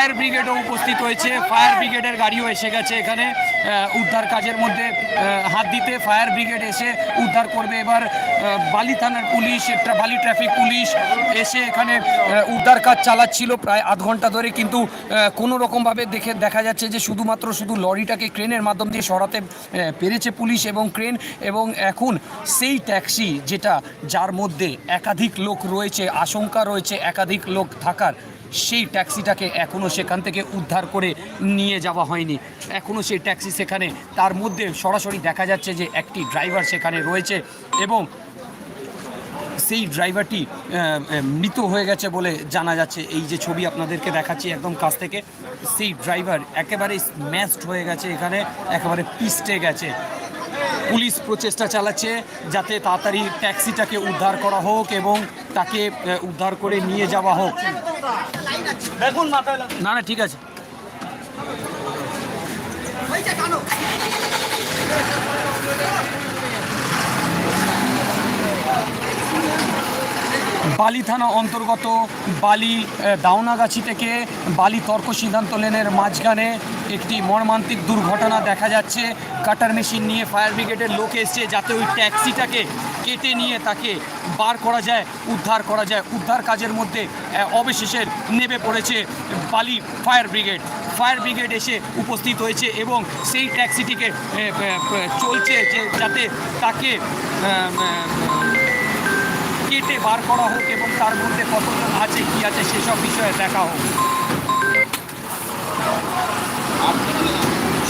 Fire ব্রিগেডও উপস্থিত হয়েছে। Fire ব্রিগেডের গাড়িও এসে গেছে এখানে। উদ্ধার কাজের মধ্যে হাত দিতে ফায়ার ব্রিগেড এসে উদ্ধার করবে। এবার বালি থানার পুলিশ, একটা বালি ট্রাফিক পুলিশ এসে এখানে উদ্ধার কাজ চালাচ্ছিল প্রায় আধ ঘণ্টা ধরে। কিন্তু কোনো রকমভাবে দেখে, দেখা যাচ্ছে যে শুধুমাত্র শুধু লরিটাকে ক্রেনের মাধ্যম দিয়ে সরাতে পেরেছে পুলিশ এবং ক্রেন। এবং এখন সেই ট্যাক্সি যেটা, যার মধ্যে একাধিক লোক রয়েছে, আশঙ্কা রয়েছে একাধিক লোক থাকার সেই ট্যাক্সিটাকে এখনও সেখান থেকে উদ্ধার করে নিয়ে যাওয়া হয়নি। এখনও সেই ট্যাক্সি সেখানে। তার মধ্যে সরাসরি দেখা যাচ্ছে যে একটি ড্রাইভার সেখানে রয়েছে এবং সেই ড্রাইভারটি মৃত হয়ে গেছে বলে জানা যাচ্ছে। এই যে ছবি আপনাদেরকে দেখাচ্ছি একদম কাছ থেকে, সেই ড্রাইভার একেবারে স্ম্যাশড হয়ে গেছে এখানে, একেবারে পিস্টে গেছে। পুলিশ প্রচেষ্টা চালাচ্ছে যাতে তাড়াতাড়ি ট্যাক্সিটাকে উদ্ধার করা হোক এবং তাকে উদ্ধার করে নিয়ে যাওয়া হোক। না না ঠিক আছে। বালি থানা অন্তর্গত বালি দাওনাগাছি থেকে বালি তর্ক সিদ্ধান্ত লেনের মাঝখানে একটি মর্মান্তিক দুর্ঘটনা দেখা যাচ্ছে। কাটার মেশিন নিয়ে ফায়ার ব্রিগেডের লোক এসছে যাতে ওই ট্যাক্সিটাকে কেটে নিয়ে তাকে বার করা যায়, উদ্ধার করা যায়। উদ্ধার কাজের মধ্যে অবশেষে নেমে পড়েছে বালি ফায়ার ব্রিগেড। ফায়ার ব্রিগেড এসে উপস্থিত হয়েছে এবং সেই ট্যাক্সিটিকে চলছে যে যাতে তাকে কেটে বার করা হোক এবং তার মধ্যে কতজন আছে, কি আছে, সেসব বিষয়ে দেখা হোক।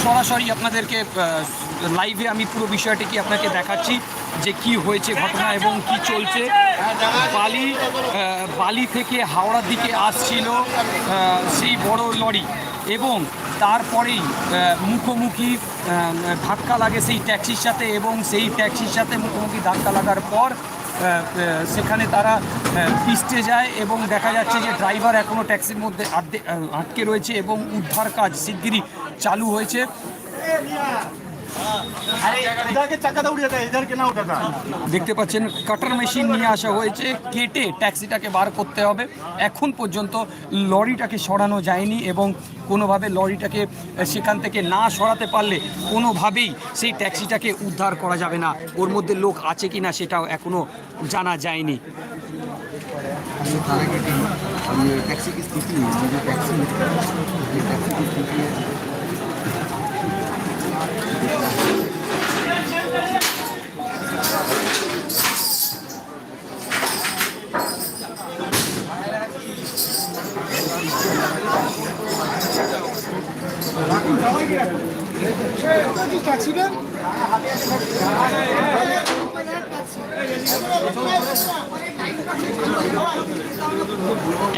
সরাসরি আপনাদেরকে লাইভে আমি পুরো বিষয়টি কি আপনাকে দেখাচ্ছি, যে কি হয়েছে ঘটনা এবং কি চলছে। বালি বালি থেকে হাওড়ার দিকে আসছিল সেই বড় লরি এবং তারপরেই মুখোমুখি ধাক্কা লাগে সেই ট্যাক্সির সাথে এবং সেই ট্যাক্সির সাথে মুখোমুখি ধাক্কা লাগার পর সেখানে তারা পিষ্টে যায় এবং দেখা যাচ্ছে যে ড্রাইভার এখনও ট্যাক্সির মধ্যে আটকে রয়েছে এবং উদ্ধার কাজ শিগগিরই চালু হয়েছে। দেখতে পাচ্ছেন কাটার মেশিন নিয়ে আসা হয়েছে কেটে ট্যাক্সিটাকে বার করতে হবে। এখন পর্যন্ত লরিটাকে সরানো যায়নি এবং কোনোভাবে লরিটাকে সেখান থেকে না সরাতে পারলে কোনোভাবেই সেই ট্যাক্সিটাকে উদ্ধার করা যাবে না। ওর মধ্যে লোক আছে কি না সেটাও এখনও জানা যায়নি। ট্যাক্সি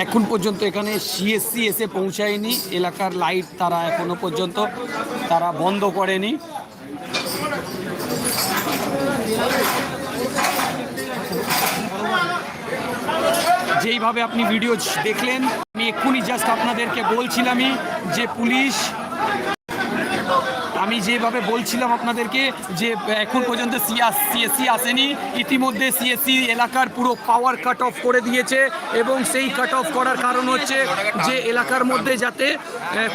এখন পর্যন্ত এখানে সিএসসি এসে পৌঁছায়নি। এলাকার লাইট তারা এখনও পর্যন্ত তারা বন্ধ করেনি। যেইভাবে আপনি ভিডিও দেখলেন, আমি এক্ষুনি জাস্ট আপনাদেরকে বলছিলামই যে পুলিশ আমি যেভাবে বলছিলাম আপনাদেরকে যে এখন পর্যন্ত সিএস সিএসসি আসেনি ইতিমধ্যে সিএসসি এলাকার পুরো পাওয়ার কাট অফ করে দিয়েছে এবং সেই কাট অফ করার কারণ হচ্ছে যে এলাকার মধ্যে যাতে আহ,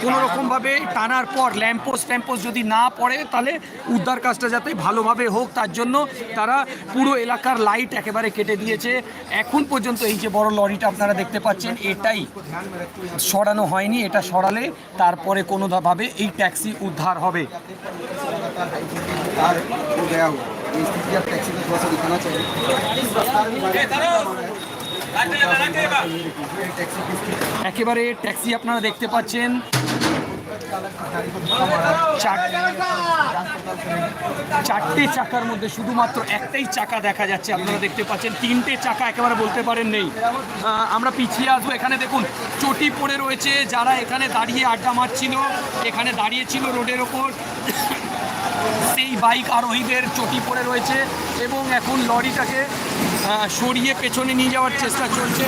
কোনো রকমভাবে টানার পর ল্যাম্পোস্ট ট্যাম্পোস্ট যদি না পড়ে তাহলে উদ্ধার কাজটা যাতে ভালোভাবে হোক তার জন্য তারা পুরো এলাকার লাইট একেবারে কেটে দিয়েছে। এখন পর্যন্ত এই যে বড় লরিটা আপনারা দেখতে পাচ্ছেন এটাই সরানো হয়নি এটা সরালে তারপরে কোনোভাবে এই ট্যাক্সি উদ্ধার হবে। कार हो गया हुआ ये स्थिति अब टैक्सी को थोड़ा सा दिखाना चाहिए टैक्सी की स्थिति একেবারে ট্যাক্সি আপনারা দেখতে পাচ্ছেন চার- চারটে চাকার মধ্যে শুধুমাত্র একটাই চাকা দেখা যাচ্ছে, আপনারা দেখতে পাচ্ছেন। তিনটে চাকা একেবারে বলতে পারেন নেই। আমরা পিছিয়ে আসব এখানে, দেখুন, চটি পড়ে রয়েছে, যারা এখানে দাঁড়িয়ে আড্ডা মারছিল, এখানে দাঁড়িয়েছিল রোডের ওপর। সেই বাইক আরোহীদের চটি পড়ে রয়েছে এবং এখন লরিটাকে সরিয়ে পেছনে নিয়ে যাওয়ার চেষ্টা চলছে।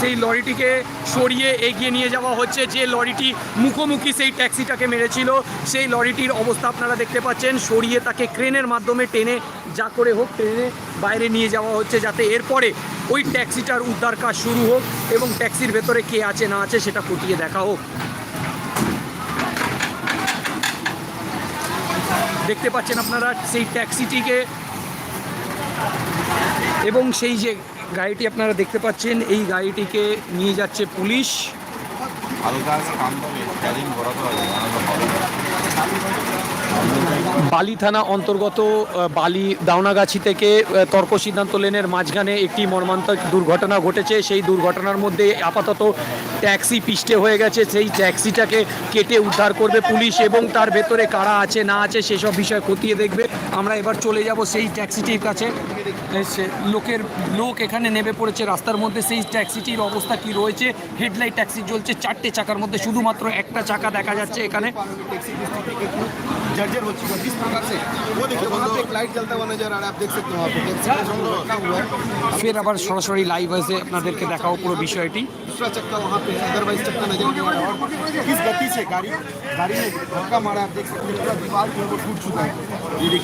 সেই লরিটিকে সরিয়ে এগিয়ে নিয়ে যাওয়া হচ্ছে। যে লরিটি মুখোমুখি সেই ট্যাক্সিটাকে মেরেছিল। সেই লরিটির অবস্থা আপনারা দেখতে পাচ্ছেন। সরিয়ে তাকে ক্রেনের মাধ্যমে টেনে যা করে হোক ট্রেনে বাইরে নিয়ে যাওয়া হচ্ছে যাতে এরপরে ওই ট্যাক্সিটার উদ্ধার কাজ শুরু হোক এবং ট্যাক্সির ভেতরে কে আছে না আছে সেটা ফুটিয়ে দেখা হোক। দেখতে পাচ্ছেন আপনারা সেই ট্যাক্সিটিকে। এবং সেই যে গাড়িটি আপনারা দেখতে পাচ্ছেন, এই গাড়িটিকে নিয়ে যাচ্ছে পুলিশ। কাম হবে বালি থানা অন্তর্গত বালি দাওনাগাছি থেকে তর্ক সিদ্ধান্ত লেনের মাঝখানে একটি মর্মান্তিক দুর্ঘটনা ঘটেছে। সেই দুর্ঘটনার মধ্যে আপাতত ট্যাক্সি পিষ্টে হয়ে গেছে। সেই ট্যাক্সিটাকে কেটে উদ্ধার করবে পুলিশ এবং তার ভেতরে কারা আছে, না আছে, সেসব বিষয় খতিয়ে দেখবে। আমরা এবার চলে যাব সেই ট্যাক্সিটির কাছে। লোকের, লোক এখানে নেমে পড়েছে রাস্তার মধ্যে। সেই ট্যাক্সিটির অবস্থা কি রয়েছে? হেডলাইট ট্যাক্সি চলছে চারটে চাকার মধ্যে। শুধুমাত্র একটা চাকা দেখা যাচ্ছে এখানে। टैक्सी की स्थिति कितनी जर्जर हो चुका है किस प्रकार से वो देखिए वहाँ पे एक लाइट जलता हुआ नजर आ रहा है आप देख सकते हो वहाँ पे टैक्सी का जो रखा हुआ है ফের আবার সরাসরি লাইভ এসে আপনাদেরকে দেখাবো পুরো বিষয়টি दूसरा चक्का वहाँ पे है अदरवाइज चक्का नजर नहीं आ रहा और किस गति से गाड़ी गाड़ी ने धक्का मारा आप देख सकते हैं पूरा दीवार जो है वो टूट चुका है ये देखिए